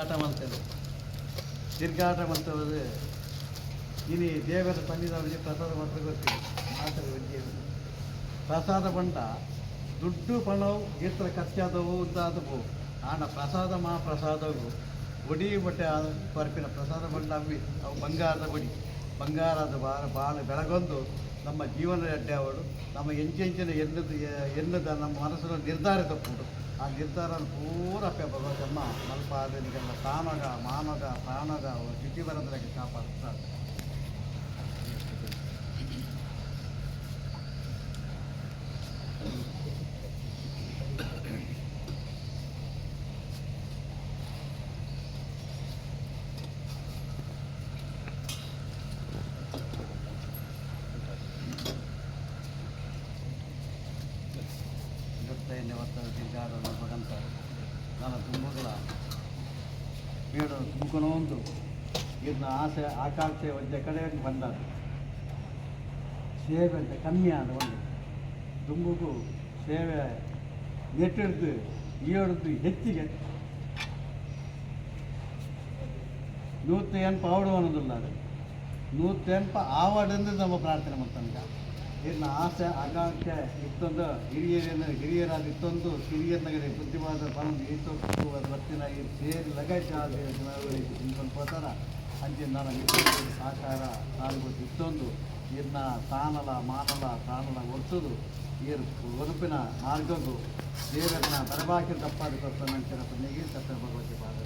ಆಟ ಮಾಡ್ತೇವೆ ತಿರ್ಗಾಟ ಮಾಡ್ತೇವೆ ಇನಿ ದೇವರ ಸನ್ನಿಧಾನದಲ್ಲಿ ಪ್ರಸಾದ ಮಾತ್ರ ಗೊತ್ತಿಲ್ಲ ಮಾತ್ರ ಪ್ರಸಾದ ಬಂಡ ದುಡ್ಡು, ಪಣವು ಎತ್ತರ ಖರ್ಚಾದವು ಉದ್ದಾದವು ಆನ ಪ್ರಸಾದ ಮಾ ಪ್ರಸಾದವು ಒಡಿ ಬಟ್ಟೆ ಪರಪಿನ ಪ್ರಸಾದ ಬಂಡ ಅವಿ ಅವು ಬಂಗಾರದ ಬಡಿ ಬಂಗಾರದ ಬಾರ ಬಾಳ ಬೆಳಗೊಂದು ನಮ್ಮ ಜೀವನದ ಅಡ್ಡೆ ಅವಳು ನಮ್ಮ ಎಂಚೆಂಚಿನ ಎನ್ನದ ಎನ್ನದ ನಮ್ಮ ಮನಸ್ಸನ್ನು ನಿರ್ಧಾರ ತಪ್ಪುದು ಆ ನಿರ್ಧಾರ ಪೂರ ಭಗವತಮ್ಮ ಮಲ್ಪ ಅದನಿಗೆಲ್ಲ ತಾನಗ ಮಾನಗ ಪ್ರಾಣಗ ಚುಟಿ ಬರೋದ್ರಾಗೆ ಕಾಪಾಡ್ತಾರೆ ಇವತ್ತೈದನೇ ಒತ್ತದ ತಿರುಗಾಡಲು ಭಗಂತ ನನ್ನ ತುಂಬಗಳ ಬೇಡ ತುಂಬಿಕೊಂಡು ಒಂದು ಇದನ್ನ ಆಸೆ, ಆಕಾಂಕ್ಷೆ ಒಂದೇ ಕಡೆ ಬಂದ ಸೇವೆ ಅಂತ ಕಮ್ಮಿ ಆದ ಒಂದು. ತುಂಬಗೂ ಸೇವೆ ನೆಟ್ಟಿಡ್ದು ಏಳ್ದು ಹೆಚ್ಚಿಗೆ. ನೂತ ಎನ್ಪ ಆವಡು ಅನ್ನೋದಿಲ್ಲ ಅದು. ನೂತ ಎನ್ಪ ನಮ್ಮ ಪ್ರಾರ್ಥನೆ ಮಾಡ್ತಾನೆ. ಇದನ್ನ ಆಸೆ ಆಕಾಂಕ್ಷೆ ಇತ್ತೊಂದು ಹಿರಿಯರನ್ನ ಹಿರಿಯರಾದ ಇತ್ತೊಂದು ಹಿರಿಯರ್ನಾಗ ಬುದ್ಧಿವಾದ ಬಂದು ಇತ್ತೊಂದು ಬರ್ತಿನ ಈ ಸೇರಿ ಲಗೇಜ್ ತಿನ್ಕೊಂಡು ಹೋತಾರ ಅಂಚೆ ನಾನು ಇತ್ತೊಂದು ಸಾಕಾರ ಸಾಲುಗೊತ್ತು ಇತ್ತೊಂದು ಇದನ್ನ ತಾನಲ ಮಾನಲ ತಾನಲ ಒರೆಸೋದು ಇರ್ ಒರುಪಿನ ಮಾರ್ಗದ್ದು ದೇವರನ್ನ ಬರಬಾಕಿ ತಪ್ಪಾದ ಕೊಡ್ತಾನೆ ಅಂಚಿನ ಪುಣ್ಯಗೆ ಸತ್ಯ ಭಗವತಿ ಪಾದ